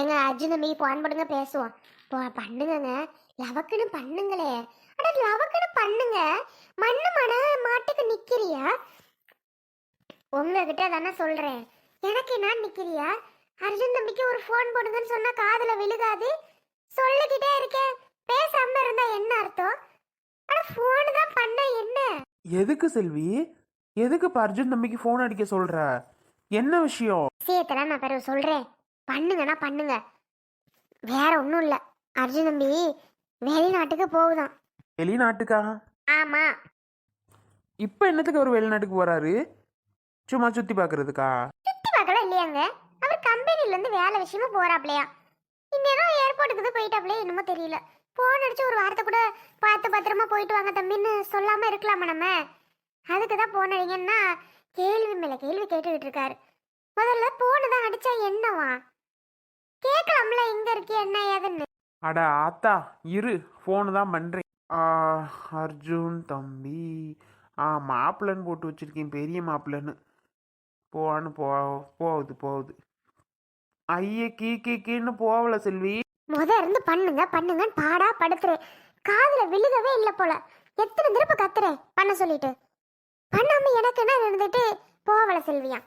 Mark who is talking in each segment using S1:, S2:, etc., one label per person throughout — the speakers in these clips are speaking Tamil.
S1: எங்க அர்ஜுன் தம்பி போன் பண்ணுங்க பேசுவோம். போ பண்ணுங்கங்க. லவக்குன்னு பண்ணுங்களே. அட லவக்குன்னு பண்ணுங்க. மண்ணு மன மாட்டுக்கு நிக்கிறியா? உங்ககிட்ட தானே சொல்றேன். எனக்கு என்ன நிக்கிறியா? அர்ஜுன் தம்பிக்கு ஒரு ஃபோன் போடுங்கன்னு சொன்னா காதுல விழுகாது. சொல்லிக்கிட்டே இருக்கேன். பேசாம இருந்தா என்ன அர்த்தம்? அட ஃபோன் தான் பண்ண என்ன?
S2: எதுக்கு செல்வி? எதுக்கு இப்போ அர்ஜுன் தம்பிக்கு ஃபோன் அடிக்க சொல்ற? என்ன விஷயம்?
S1: விஷயத்தெல்லாம் நான் பிறகு சொல்றேன். பண்ணுங்கன்னா பண்ணுங்க. வேற ஒன்றும் இல்லை. அர்ஜுன் தம்பி வெளிநாட்டுக்கு போகுதான்.
S2: வெளிநாட்டுக்கா?
S1: ஆமா.
S2: இப்போ என்னத்துக்கு அவர் வெளிநாட்டுக்கு போறாரு? சும்மா சுத்தி பார்க்கறதுக்கா
S1: சுத்தி பார்க்கல இல்லையாங்க? அவர் கம்பெனில இருந்து வேலை விஷயமா போறாப்லையா? இந்நேரம் ஏர்போர்ட்டுக்கு தான் போயிட்டாப்லையே என்னமோ தெரியல. போன் அடிச்சு ஒரு வார்த்தை கூட பார்த்து பத்திரமா போயிட்டு வாங்க தம்பின்னு சொல்லாம இருக்கலாமா நம்ம? அதுக்கு தான் போன் அடிங்கன்னா கேள்வி மேல கேள்வி கேட்டுக்கிட்டு இருக்காரு. முதல்ல போனு தான் அடிச்சா என்னவா? கேட்கலாம்ல இங்க இருக்கே என்ன ஏதுன்னு.
S2: அட ஆத்தா இரு ஃபோனு தான் பண்ணுறேன் அர்ஜுன் தம்பி. ஆ மாப்பிள்ளைன்னு போட்டு வச்சிருக்கேன் பெரிய மாப்பிள்ளைன்னு. போவான்னு போ போகுது போகுது. ஐயே கீ கீ கீன்னு போகல செல்வி.
S1: முத இருந்து பண்ணுங்க பண்ணுங்கன்னு பாடா படுத்துறேன் காதுல விழுகவே இல்லை போல. எத்தனை திருப்ப கத்துறேன் பண்ண சொல்லிட்டு. பண்ணாம எனக்கு என்ன இருந்துட்டு போவல செல்வியா?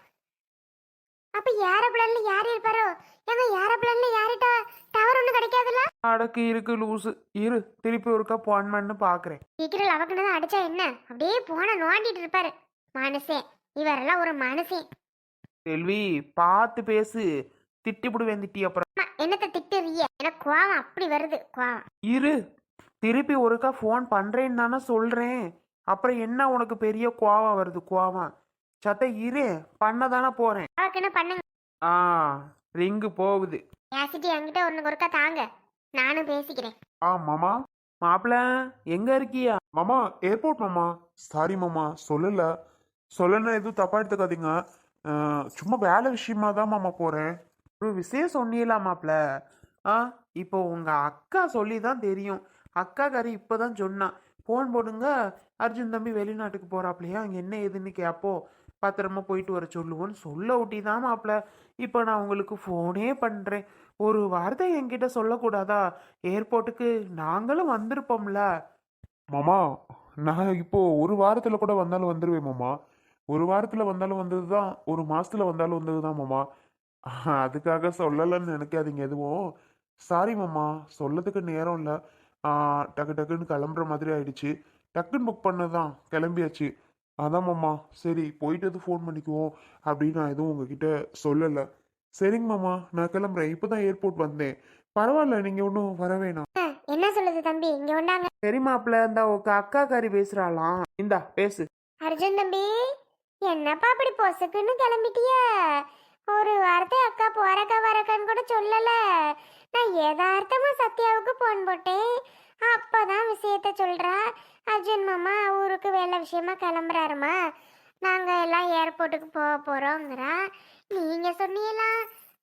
S1: அப்ப ஏரோப்ளேன்ல யார் இருப்பாரோ? ஏங்க ஏரோப்ளேன்ல யார்கிட்ட டவர் ஒன்றும் கிடைக்காதுல்ல?
S2: அடக்கு இருக்கு லூசு. இரு திருப்பி ஒருக்கா போன் பண்ணு பார்க்குறேன்
S1: சீக்கிரம் லவக்குன்னு தான் அடிச்சா என்ன? அப்படியே போன நோண்டிட்டு இருப்பாரு. மனுஷே இவரெல்லாம் ஒரு மனுஷன்
S2: செல்வி பார்த்து பேசு. திட்டிப்புடுவேன் திட்டி அப்புறம்.
S1: அம்மா, என்னத்த திட்டுறிய எனக்கு கோவம் அப்படி வருது கோவம்.
S2: இரு திருப்பி ஒருக்கா ஃபோன் பண்ணுறேன்னு தானே சொல்கிறேன் அப்புறம் என்ன உனக்கு பெரிய கோவம் வருது கோவம்? சத்த இரு பண்ண தானே போகிறேன்
S1: லவக்குன்னு பண்ணுங்க?
S2: ஆ ரிங்கு போகுது.
S1: பேசிட்டு என்கிட்ட ஒன்று ஒருக்கா தாங்க. நானும் பேசிக்கிறேன்.
S3: ஆ மாமா.
S2: மாப்பிள்ள எங்க இருக்கியா?
S3: மாமா ஏர்போர்ட் மாமா. சாரி மாமா சொல்லல. சொல்லணும் எதுவும் தப்பா எடுத்துக்காதீங்க. அஹ், சும்மா வேலை விஷயமா தான் மாமா போறேன்.
S2: ஒரு விஷயம் சொன்னீங்களா மாப்பிள்ள ஆ இப்போ உங்க அக்கா சொல்லி தான் தெரியும். அக்கா கறி இப்போதான் சொன்னான் ஃபோன் போடுங்க. அர்ஜுன் தம்பி வெளிநாட்டுக்கு போறாப்லையா? அங்கே என்ன ஏதுன்னு கேப்போ பத்திரமா போயிட்டு வர சொல்லுவோன்னு சொல்ல ஒட்டி தான் மாப்பிள்ள இப்போ நான் உங்களுக்கு ஃபோனே பண்ணுறேன் ஒரு வார்த்தை என்கிட்ட சொல்லக்கூடாதா? ஏர்போர்ட்டுக்கு நாங்களும் வந்திருப்போம்ல.
S3: மாமா நான் இப்போ ஒரு வாரத்தில் கூட வந்தாலும் வந்துருவேன் மாமா. ஒரு வாரத்தில் வந்தாலும் வந்தது தான் ஒரு மாதத்தில் வந்தாலும் வந்தது தான் மாமா. அதுக்காக சொல்லலைன்னு நினைக்காதீங்க எதுவும். சாரி மாமா சொல்லதுக்கு நேரம் இல்லை. டக்கு டக்குன்னு கிளம்புற மாதிரி ஆயிடுச்சு. டக்குன்னு புக் பண்ணதான் கிளம்பியாச்சு. அதான் மாமா சரி போயிட்டு ஃபோன் பண்ணிக்குவோம் அப்படின்னு நான் எதுவும் உங்ககிட்ட சொல்லலை. சரிங்க மாமா நான் கிளம்புறேன். இப்போதான் ஏர்போர்ட் வந்தேன். பரவாயில்ல நீங்க ஒன்றும் வர வேணாம்.
S1: என்ன சொல்லுது தம்பி? இங்க வந்தாங்க.
S2: சரி மாப்பிள்ள இந்த உங்க அக்கா கறி பேசுறாளாம். இந்தா பேசு.
S1: அர்ஜுன் தம்பி என்னப்பா அப்படி பொசுக்குன்னு கிளம்பிட்டிய? ஒரு வார்த்தை அக்கா போறக்கா வரக்கான்னு கூட சொல்லல. நான் யதார்த்தமா சத்யாவுக்கு போன் போட்டேன். அப்போதான் விஷயத்த சொல்கிறா அர்ஜுன் மாமா ஊருக்கு வேலை விஷயமா கிளம்புறாருமா. நாங்கள் எல்லாம் ஏர்போர்ட்டுக்கு போக போகிறோங்கிறா நீங்கள் சொன்னீங்களா?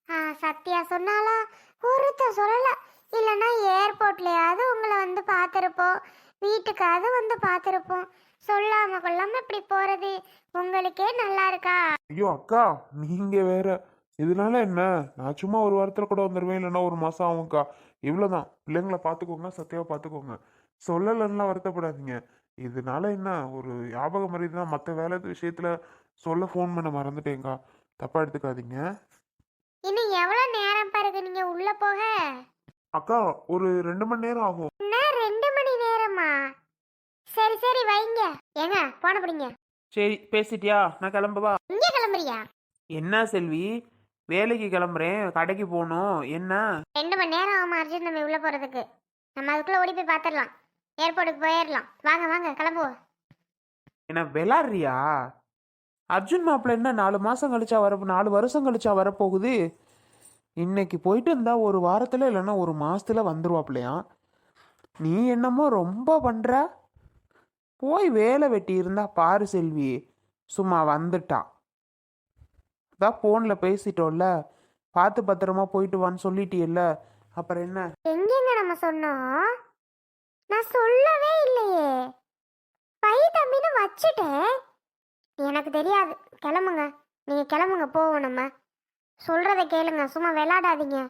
S1: ஆ, சத்யா சொன்னாலா ஒருத்த சொல்லலை. இல்லைன்னா ஏர்போர்ட்லையாவது உங்களை வந்து பார்த்துருப்போம். வீட்டுக்காவது வந்து பார்த்துருப்போம். சொல்லாம கொள்ளாம இப்படி போறது. உங்களுக்கே நல்லா இருக்கா?
S3: ஐயோ அக்கா நீங்க வேற. இதனால என்ன? நான் சும்மா ஒரு வாரத்துல கூட வந்துடுவேன் இல்லைன்னா ஒரு மாசம் ஆகும்க்கா. இவ்வளவுதான். பிள்ளைங்களை பார்த்துக்கோங்க சத்தியாவை பார்த்துக்கோங்க. சொல்லலைன்னா வருத்தப்படாதீங்க. இதனால என்ன? ஒரு ஞாபகம் மறைதி தான் மற்ற வேலை விஷயத்துல சொல்ல ஃபோன் பண்ண மறந்துட்டேங்க்கா தப்பா எடுத்துக்காதீங்க.
S1: இன்னும் எவ்வளவு நேரம் பாருங்க நீங்க உள்ள போக.
S3: அக்கா ஒரு ரெண்டு மணி நேரம் ஆகும்.
S1: என்ன? ரெண்டு மணி நேரமா? சரி சரி வைங்க. ஏங்க போன பிடிங்க.
S2: சரி பேசிட்டியா? நான் கிளம்பவா?
S1: இங்க கிளம்புறியா?
S2: என்ன செல்வி? வேலைக்கு கிளம்புறேன் கடைக்கு போகணும். என்ன?
S1: ரெண்டு மணி நேரம் ஆகும் அர்ஜுன் நம்ம உள்ள போறதுக்கு? நம்ம அதுக்குள்ள ஓடி போய் பார்த்துடலாம் ஏர்போர்ட்டுக்கு போயிடலாம் வாங்க வாங்க கிளம்புவோம்.
S2: என்ன விளாடுறியா? அர்ஜுன் மாப்பிள்ள என்ன நாலு மாதம் கழிச்சா வர நாலு வருஷம் கழிச்சா வரப்போகுது? இன்னைக்கு போயிட்டு இருந்தா ஒரு வாரத்தில் இல்லைன்னா ஒரு மாசத்துல வந்துருவாப்லையா? நீ என்னமோ ரொம்ப பண்ற? போய் வேலை வெட்டி இருந்தா பாரு செல்வி. சும்மா வந்துட்டா. அதான் ஃபோனில் பேசிட்டோம்ல. பார்த்து பத்திரமா போயிட்டு வான்னு சொல்லிட்டியல்ல. அப்புறம் என்ன?
S1: எங்கெங்க நம்ம சொன்னோம்? நான் சொல்லவே இல்லையே. பை தம்பின்னு வச்சுட்டேன். எனக்கு தெரியாது. கிளம்புங்க. நீங்க கிளம்புங்க போவோம் நம்ம. சொல்றத கேளுங்க. சும்மா விளையாடாதீங்க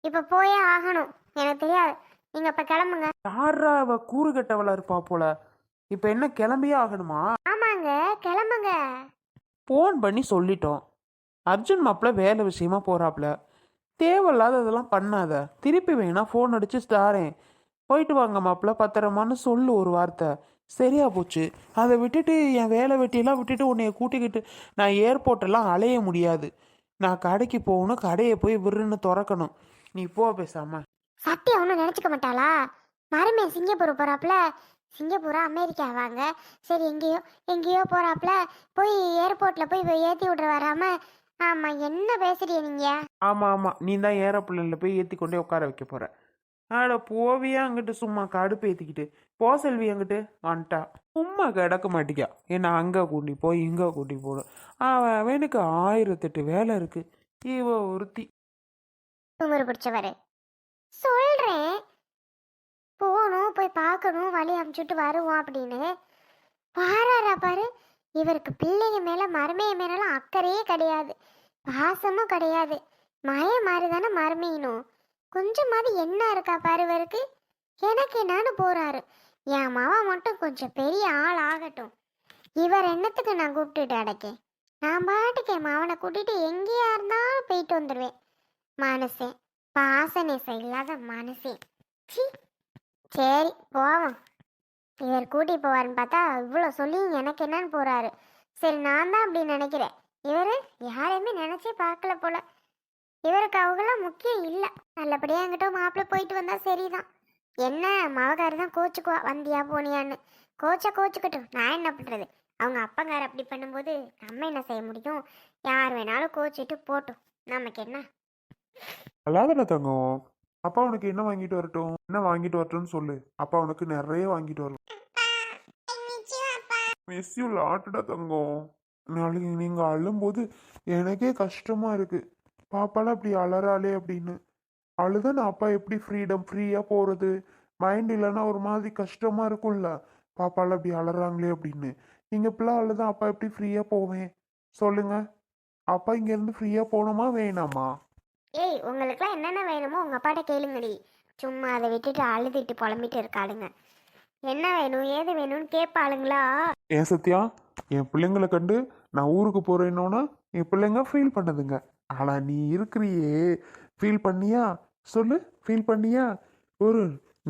S1: இப்போ போயே ஆகணும். எனக்கு தெரியாது. நீங்க இப்ப கிளம்புங்க.
S4: யாரா அவ கூறு கட்டவளா இருப்பா போல? இப்போ என்ன கிளம்பியே ஆகணுமா?
S1: ஆமாங்க. கிளம்புங்க.
S4: ஃபோன் பண்ணி சொல்லிட்டோம். அர்ஜுன் மாப்பிள்ள வேலை விஷயமா போறாப்ல. தேவையில்லாத இதெல்லாம் பண்ணாத. திருப்பி வேணா ஃபோன் அடிச்சு தாரேன். போயிட்டு வாங்க மாப்பிள்ள பத்திரமான்னு சொல்லு ஒரு வார்த்தை. சரியா போச்சு. அதை விட்டுட்டு என் வேலை வெட்டியெல்லாம் விட்டுட்டு உன்னைய கூட்டிக்கிட்டு நான் ஏர்போர்ட்டெல்லாம் அலைய முடியாது. நான் கடைக்கு போகணும் கடையை போய் விருன்னு திறக்கணும். நீ போ பேசாம.
S1: சத்யா ஒன்றும் நினச்சிக்க மாட்டாளா? மருமே சிங்கப்பூர் போறாப்ல. சிங்கப்பூரா அமெரிக்கா வாங்க. சரி எங்கேயோ எங்கேயோ போறாப்ல. போய் ஏர்போர்ட்ல போய் ஏற்றி விட்ற வராம ஆமா என்ன பேசுறீங்க நீங்க?
S4: ஆமாம் ஆமாம் நீ தான் ஏரோப்ளேனில் போய் ஏற்றி கொண்டே உட்கார வைக்க போகிற ஆட போவியா அங்கிட்டு சும்மா கடுப்பு ஏற்றிக்கிட்டு போ செல்வி அங்கிட்டு. வந்துட்டா. சும்மா கிடக்க மாட்டிக்கா. என்ன அங்கே கூட்டி போய் இங்கே கூட்டி போடும் அவன் அவனுக்கு ஆயிரத்தெட்டு வேலை இருக்கு. இவ ஒருத்தி.
S1: திமிரு பிடிச்சவர். சொல்றேன். போகணும் போய் பார்க்கணும் வழி அமுச்சுட்டு வருவோம் அப்படின்னு. பாராரா பாரு. இவருக்கு பிள்ளைங்க மேல மருமைய மேலாம் அக்கறையே கிடையாது. பாசமும் கிடையாது. மய மாதிரி தானே மருமையினும் கொஞ்சமாவது என்ன இருக்கா பாரு இவருக்கு? எனக்கு என்னன்னு போறாரு. என் மாவா மட்டும் கொஞ்சம் பெரிய ஆள் ஆகட்டும். இவர் என்னத்துக்கு நான் கூப்பிட்டுட்டு அடைக்கேன்? நான் பாட்டுக்கு என் மாவனை கூட்டிட்டு எங்கேயா இருந்தாலும் போயிட்டு வந்துடுவேன் மனசே பாசநேசம் இல்லாத மனசே சி சரி போவோம். இவர் கூட்டி போவாருன்னு பார்த்தா இவ்வளோ சொல்லி எனக்கு என்னன்னு போறாரு. சரி நான் தான் அப்படி நினைக்கிறேன். இவர் யாரையுமே நினைச்சே பார்க்கல போல. இவருக்கு அவங்களாம் முக்கியம் இல்லை. நல்லபடியாக என்கிட்ட மாப்பிள்ளை போயிட்டு வந்தால் சரிதான். என்ன மவகாரி தான் கோச்சுக்குவா வந்தியா போனியான்னு. கோச்சை கோச்சுக்கட்டும். நான் என்ன பண்ணுறது அவங்க அப்பங்கார் அப்படி பண்ணும்போது நம்ம என்ன செய்ய முடியும்? யார் வேணாலும் கோச்சிட்டு போட்டும். நமக்கு என்ன?
S2: தங்கம்? அப்பா உனக்கு என்ன வாங்கிட்டு வரட்டும்? என்ன வாங்கிட்டு வரட்டும்னு சொல்லு. அப்பா உனக்கு நிறைய வாங்கிட்டு வரலாம். மிஸ் யூ லாட்டுடா தங்கம். நாளைக்கு நீங்க அழும்போது எனக்கே கஷ்டமா இருக்கு. பாப்பாலாம் அப்படி அலறாளே அப்படின்னு. அழுதா நான் அப்பா எப்படி ஃப்ரீடம் ஃப்ரீயா போறது? மைண்ட் இல்லைன்னா ஒரு மாதிரி கஷ்டமா இருக்கும்ல. பாப்பாலாம் அப்படி அலறாங்களே அப்படின்னு. நீங்க பிள்ளை அழுதா அப்பா எப்படி ஃப்ரீயா போவேன்? சொல்லுங்க. அப்பா இங்க இருந்து ஃப்ரீயா போகணுமா? வேணாமா?
S1: ஏய் உங்களுக்குலாம் என்னென்ன வேணுமோ உங்கள் அப்பாட்ட கேளுங்கடி. சும்மா அதை விட்டுட்டு அழுதுட்டு புலம்பிட்டு இருக்காளுங்க. என்ன வேணும் ஏது வேணும்னு கேட்பாளுங்களா
S2: ஏன் சத்யா? என் பிள்ளைங்களை கண்டு நான் ஊருக்கு போறேன்னோன்னா என் பிள்ளைங்க ஃபீல் பண்ணுதுங்க. ஆனால் நீ இருக்கிறியே. ஃபீல் பண்ணியா? சொல்லு ஃபீல் பண்ணியா? ஒரு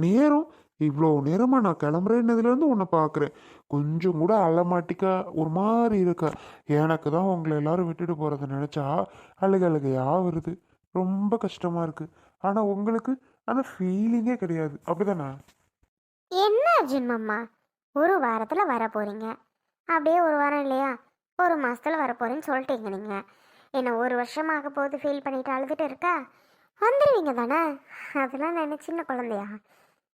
S2: நேரம். இவ்வளோ நேரமாக நான் கிளம்புறேன்னதுலேருந்து உன்னை பார்க்குறேன் கொஞ்சம் கூட அலமாட்டிக்க ஒரு மாதிரி இருக்க. எனக்கு தான் உங்களை எல்லாரும் விட்டுட்டு போகிறத நினச்சா அழுகழுகையாக வருது. ரொம்ப கஷ்டமா இருக்கு. ஆனால் உங்களுக்கு அந்த ஃபீலிங்கே கிடையாது. அப்படிதானே?
S1: என்ன அர்ஜுன் மாமா? ஒரு வாரத்தில் வர போகிறீங்க அப்படியே ஒரு வாரம் இல்லையா? ஒரு மாதத்தில் வர போகிறேன்னு சொல்லிட்டீங்க நீங்கள் என்ன ஒரு வருஷமாக போது ஃபீல் பண்ணிட்டு அழுதுட்டு இருக்கா? வந்துடுவீங்க தானே? அதெல்லாம் நான் சின்ன குழந்தையா?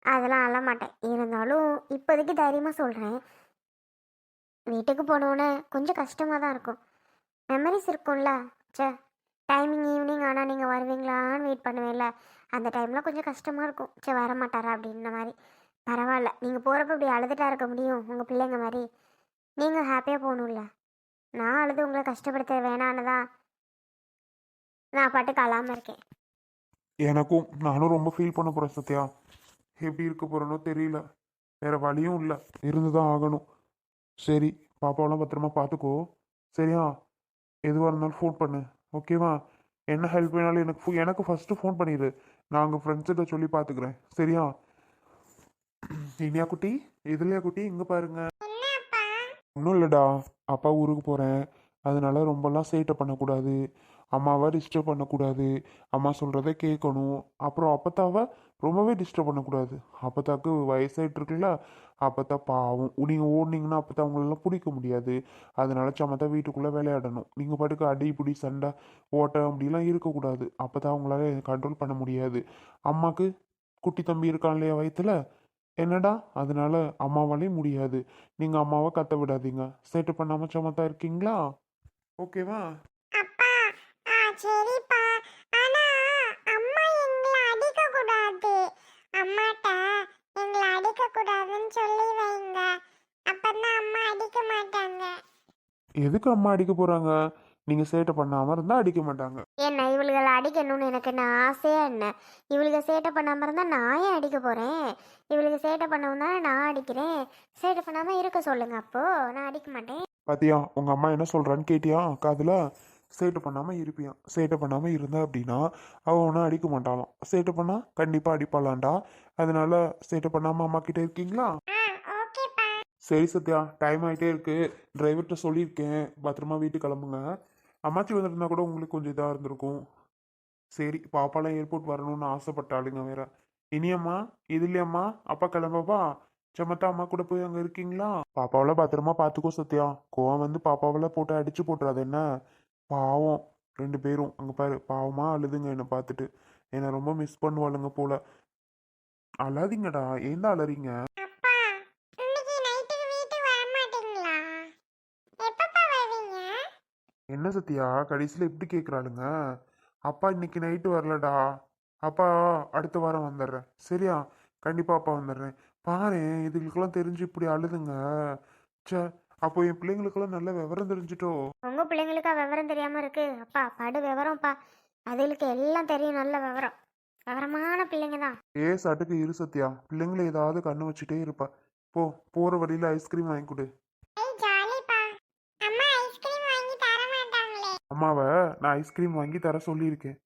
S1: அதெல்லாம் அழ மாட்டேன். இருந்தாலும் இப்போதைக்கு தைரியமாக சொல்கிறேன் வீட்டுக்கு போனோன்னே கொஞ்சம் கஷ்டமாக தான் இருக்கும். மெமரிஸ் இருக்கும்ல? ச்சே டைமிங் ஈவினிங் ஆனால் நீங்கள் வருவீங்களான்னு வெயிட் பண்ணுவேன்ல. அந்த டைமில் கொஞ்சம் கஷ்டமாக இருக்கும். சரி வர மாட்டாரா? அப்படின்ற மாதிரி. பரவாயில்ல. நீங்கள் போகிறப்ப இப்படி அழுதுட்டா இருக்க முடியும். உங்கள் பிள்ளைங்க மாதிரி. நீங்கள் ஹாப்பியாக போகணும்ல. நான் அழுது உங்களை கஷ்டப்படுத்த வேணான்னு தான் நான் பாட்டுக்கு அழாமல் இருக்கேன்.
S2: எனக்கும் நானும் ரொம்ப ஃபீல் பண்ண போகிறேன் சத்யா. எப்படி இருக்க போகிறனோ தெரியல. வேற வழியும் இல்லை. இருந்து தான் ஆகணும். சரி பாப்பாவெல்லாம் பத்திரமா பார்த்துக்கோ சரியா? எதுவாக இருந்தாலும் ஃபோன் பண்ணு. ஓகேவா? என்ன ஹெல்ப் வேணாலும் எனக்கு ஃபோ- எனக்கு ஃபஸ்ட்டு ஃபோன் பண்ணிடு நான் அங்கே ஃப்ரெண்ட்ஸ்கிட்ட சொல்லி பார்த்துக்கிறேன் சரியா? இனியா குட்டி இதுலையா குட்டி இங்கே பாருங்க. ஒன்றும் இல்லைடா. அப்பா ஊருக்கு போகிறேன் அதனால ரொம்பலாம் சேட்டை பண்ணக்கூடாது. அம்மாவை டிஸ்டர்ப் பண்ணக்கூடாது. அம்மா சொல்கிறத கேட்கணும் அப்புறம் அப்பத்தாவை ரொம்பவே டிஸ்டர்ப் பண்ணக்கூடாது. அப்பத்தாக்கு வயசாகிட்டு இருக்குல்ல தான் பாவம். நீங்கள் ஓடுனீங்கன்னா தான் அவங்களெல்லாம் பிடிக்க முடியாது. அதனால சமத்தா வீட்டுக்குள்ளே விளையாடணும். நீங்கள் பாட்டுக்கு அடி பிடி சண்டை ஓட்டம் அப்படிலாம் இருக்கக்கூடாது. அப்பதான் அவங்களால கண்ட்ரோல் பண்ண முடியாது. அம்மாவுக்கு குட்டி தம்பி இருக்கான் இல்லையா வயிற்றுல என்னடா? அதனால அம்மாவாலேயும் முடியாது. நீங்கள் அம்மாவை கத்த விடாதீங்க. சேட்டு பண்ணாமல் சமத்தா இருக்கீங்களா? ஓகேவா?
S1: அப்பா சரி சரிப்பா ஆனா அம்மா எங்களை அடிக்க கூடாது அம்மாட்ட எங்களை அடிக்க கூடாதுன்னு சொல்லி வைங்க அப்பதான் அம்மா அடிக்க மாட்டாங்க
S2: எதுக்கு அம்மா அடிக்க போகிறாங்க நீங்கள் சேட்டை பண்ணாமல் இருந்தால் அடிக்க மாட்டாங்க.
S1: என்ன இவளுகளை அடிக்கணும்னு எனக்கு என்ன ஆசையா என்ன? இவளுக்கு சேட்டை பண்ணாமல் இருந்தால் நான் ஏன் அடிக்க போகிறேன் இவளுக்கு சேட்டை பண்ணவும் தானே நான் அடிக்கிறேன்? சேட்டை பண்ணாமல் இருக்க சொல்லுங்க அப்போ. நான் அடிக்க மாட்டேன்.
S2: பாத்தியா உங்கள் அம்மா என்ன சொல்கிறான்னு கேட்டியா? காதில் சேட்டை பண்ணாமல் இருப்பியான் சேட்டை பண்ணாமல் இருந்தா அப்படின்னா அவள் ஒன்றும் அடிக்க மாட்டாளாம். சேட்டை பண்ணால் கண்டிப்பாக அடிப்பாளாண்டா. அதனால சேட்டை பண்ணாமல் அம்மா கிட்ட இருக்கீங்களா? சரி சத்யா டைம் ஆகிட்டே இருக்குது டிரைவர்கிட்ட சொல்லியிருக்கேன். பத்திரமா வீட்டுக்கு கிளம்புங்க. அம்மாச்சி வந்திருந்தா கூட உங்களுக்கு கொஞ்சம் இதாக இருந்திருக்கும். சரி பாப்பாலாம் ஏர்போர்ட் வரணும்னு ஆசைப்பட்டாளுங்க வேற. இனியம்மா இது இல்லையம்மா அப்பா கிளம்பப்பா சமத்தா அம்மா கூட போய் அங்கே இருக்கீங்களா? பாப்பாவெல்லாம் பத்திரமா பார்த்துக்கோ சத்யா. கோவம் வந்து பாப்பாவெல்லாம் போட்டு அடிச்சு போட்டுறாது என்ன? பாவம். ரெண்டு பேரும். அங்கே பாரு பாவமா அழுதுங்க என்னை பார்த்துட்டு. என்னை ரொம்ப மிஸ் பண்ணுவாளுங்க போல. அழாதீங்கடா.
S1: ஏந்தா அழறீங்க?
S2: என்ன சத்யா கடைசியில் எப்படி கேட்குறாளுங்க அப்பா இன்னைக்கு நைட்டு வரலடா. அப்பா அடுத்த வாரம் வந்துடுறேன். சரியா? கண்டிப்பாக அப்பா வந்துடுறேன். பாரு இதுகளுக்கெல்லாம் தெரிஞ்சு இப்படி அழுதுங்க. ச்சே அப்போ என் பிள்ளைங்களுக்கெல்லாம் நல்ல விவரம் தெரிஞ்சிட்டோ?
S1: உங்க பிள்ளைங்களுக்கா விவரம் தெரியாம இருக்கு? அப்பா படு விவரம்ப்பா. அதுகளுக்கு எல்லாம் தெரியும் நல்ல விவரம். விவரமான பிள்ளைங்க தான்
S2: ஏ சட்டுக்கு இரு சத்யா. பிள்ளைங்களை ஏதாவது கண்ணு வச்சுட்டே இருப்பா. போ போகிற வழியில் ஐஸ்கிரீம் வாங்கி கொடு. அம்மாவை நான் ஐஸ்கிரீம் வாங்கி தர சொல்லியிருக்கேன்.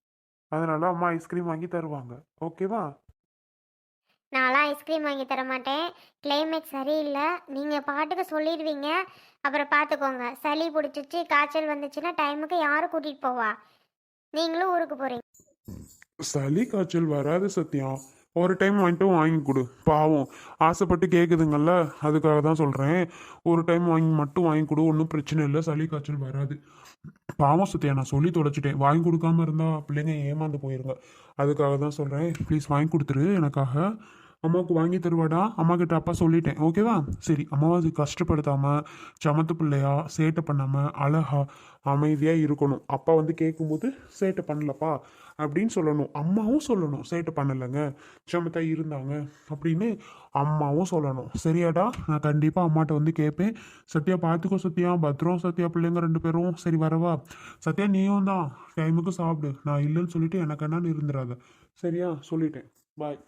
S2: அதனால அம்மா ஐஸ்கிரீம் வாங்கி தருவாங்க. ஓகேவா
S1: நான்லாம் ஐஸ்கிரீம் வாங்கி தர மாட்டேன். கிளைமேட் சரியில்லை. நீங்கள் பாட்டுக்கு சொல்லிடுவீங்க. அப்புறம் பார்த்துக்கோங்க சளி பிடிச்சிச்சு காய்ச்சல் வந்துச்சுன்னா டைமுக்கு யார் கூட்டிகிட்டு போவா? நீங்களும் ஊருக்கு போகிறீங்க
S2: சளி காய்ச்சல் வராது சத்யா. ஒரு டைம் வாங்கிட்டு வாங்கி கொடு. பாவம். ஆசைப்பட்டு கேட்குதுங்கல்ல அதுக்காக தான் சொல்கிறேன் ஒரு டைம் வாங்கி மட்டும் வாங்கி கொடு. ஒன்றும் பிரச்சனை இல்லை. சளி காய்ச்சல் வராது. பாவம் சத்யா நான் சொல்லி தொலைச்சிட்டேன். வாங்கி கொடுக்காம இருந்தால் பிள்ளைங்க ஏமாந்து போயிருங்க. அதுக்காக தான் சொல்கிறேன் ப்ளீஸ் வாங்கி கொடுத்துரு. எனக்காக அம்மாவுக்கு வாங்கி தருவாடா? அம்மா கிட்ட அப்பா சொல்லிட்டேன். ஓகேவா சரி அம்மாவை அது கஷ்டப்படுத்தாமல் சமத்து பிள்ளையா சேட்டை பண்ணாமல் அழகா அமைதியாக இருக்கணும். அப்பா வந்து கேட்கும்போது சேட்டை பண்ணலப்பா அப்படின்னு சொல்லணும். அம்மாவும் சொல்லணும் சேட்டை பண்ணலைங்க. சமத்தா இருந்தாங்க அப்படின்னு அம்மாவும் சொல்லணும். சரியாடா? நான் கண்டிப்பாக அம்மாட்ட வந்து கேட்பேன் சத்யா பார்த்துக்கோ சத்யா. பத்ரம் சத்யா பிள்ளைங்க ரெண்டு பேரும். சரி வரவா? சத்யா நீயும் தான். டைமுக்கு சாப்பிடு. நான் இல்லைன்னு சொல்லிட்டு எனக்கு என்னன்னு இருந்துடாத. சரியா? சொல்லிட்டேன். பாய்